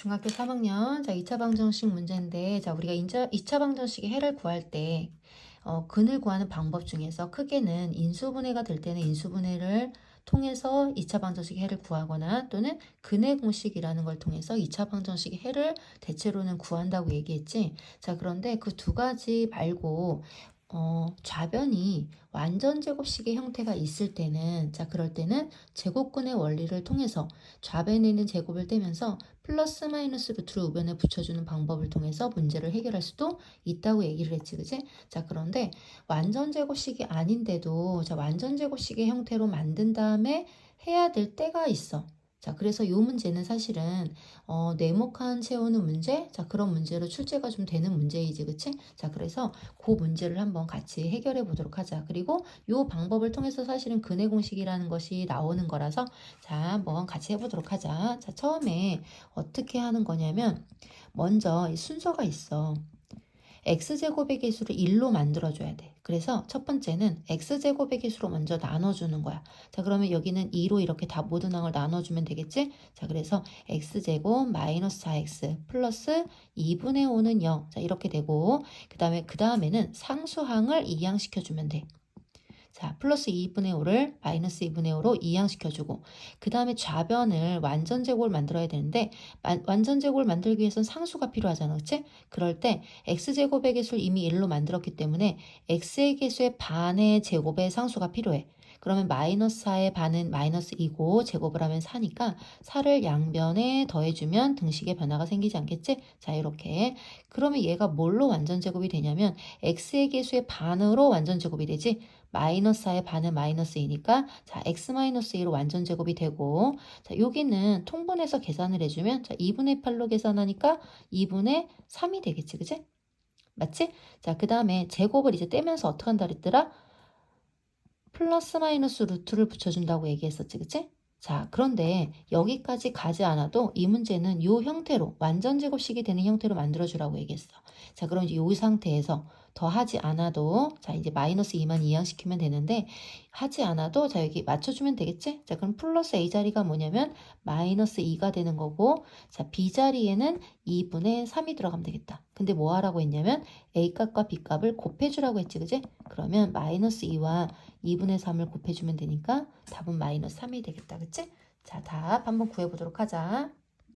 중학교 3학년 자 2차 방정식 문제인데 자 우리가 2차, 2차 방정식의 해를 구할 때 어, 근을 구하는 방법 중에서 크게는 인수분해가 될 때는 인수분해를 통해서 2차 방정식의 해를 구하거나 또는 근의 공식이라는 걸 통해서 2차 방정식의 해를 대체로는 구한다고 얘기했지. 자, 그런데 그 두 가지 말고 어, 좌변이 완전 제곱식의 형태가 있을 때는 자, 그럴 때는 제곱근의 원리를 통해서 좌변에 있는 제곱을 떼면서 플러스 마이너스 루트를 우변에 붙여주는 방법을 통해서 문제를 해결할 수도 있다고 얘기를 했지, 그지? 자, 그런데 완전 제곱식이 아닌데도 자, 완전 제곱식의 형태로 만든 다음에 해야 될 때가 있어. 자, 그래서 이 문제는 사실은 어, 네모칸 채우는 문제, 자 그런 문제로 출제가 좀 되는 문제이지, 그치? 자, 그래서 그 문제를 한번 같이 해결해 보도록 하자. 그리고 이 방법을 통해서 사실은 근해 공식이라는 것이 나오는 거라서 자, 한번 같이 해보도록 하자. 자, 처음에 어떻게 하는 거냐면 먼저 이 순서가 있어. X제곱의 개수를 1로 만들어줘야 돼. 그래서 첫 번째는 x제곱의 개수로 먼저 나눠주는 거야. 자, 그러면 여기는 2로 이렇게 다 모든 항을 나눠주면 되겠지? 자, 그래서 x제곱 마이너스 4x 플러스 2분의 5는 0. 자, 이렇게 되고, 그 다음에, 그 다음에는 상수항을 이항시켜주면 돼. 자, 플러스 2분의 5를 마이너스 2분의 5로 이항시켜주고, 그 다음에 좌변을 완전 제곱을 만들어야 되는데, 마- 완전 제곱을 만들기 위해서는 상수가 필요하잖아, 그치? 그럴 때, x제곱의 개수를 이미 1로 만들었기 때문에, x의 개수의 반의 제곱의 상수가 필요해. 그러면 마이너스 4의 반은 마이너스 2고, 제곱을 하면 4니까, 4를 양변에 더해주면 등식의 변화가 생기지 않겠지? 자, 이렇게. 그러면 얘가 뭘로 완전 제곱이 되냐면, x의 개수의 반으로 완전 제곱이 되지? 마이너스 4의 반은 마이너스 2니까 자 x 마이너스 2로 완전 제곱이 되고 자 여기는 통분해서 계산을 해주면 자 2분의 8로 계산하니까 2분의 3이 되겠지 그지? 맞지? 자 그 다음에 제곱을 이제 떼면서 어떻게 한다 그랬더라? 플러스 마이너스 루트를 붙여준다고 얘기했었지 그치? 자 그런데 여기까지 가지 않아도 이 문제는 이 형태로 완전 제곱식이 되는 형태로 만들어주라고 얘기했어 자 그럼 이 상태에서 더 하지 않아도 자 이제 마이너스 2만 이항시키면 되는데 하지 않아도 자 여기 맞춰주면 되겠지? 자 그럼 플러스 a 자리가 뭐냐면 마이너스 2가 되는 거고 자 b 자리에는 2분의 3이 들어가면 되겠다. 근데 뭐 하라고 했냐면 a 값과 b 값을 곱해주라고 했지 그지? 그러면 마이너스 2와 2분의 3을 곱해주면 되니까 답은 마이너스 3이 되겠다 그치? 자 답 한번 구해보도록 하자.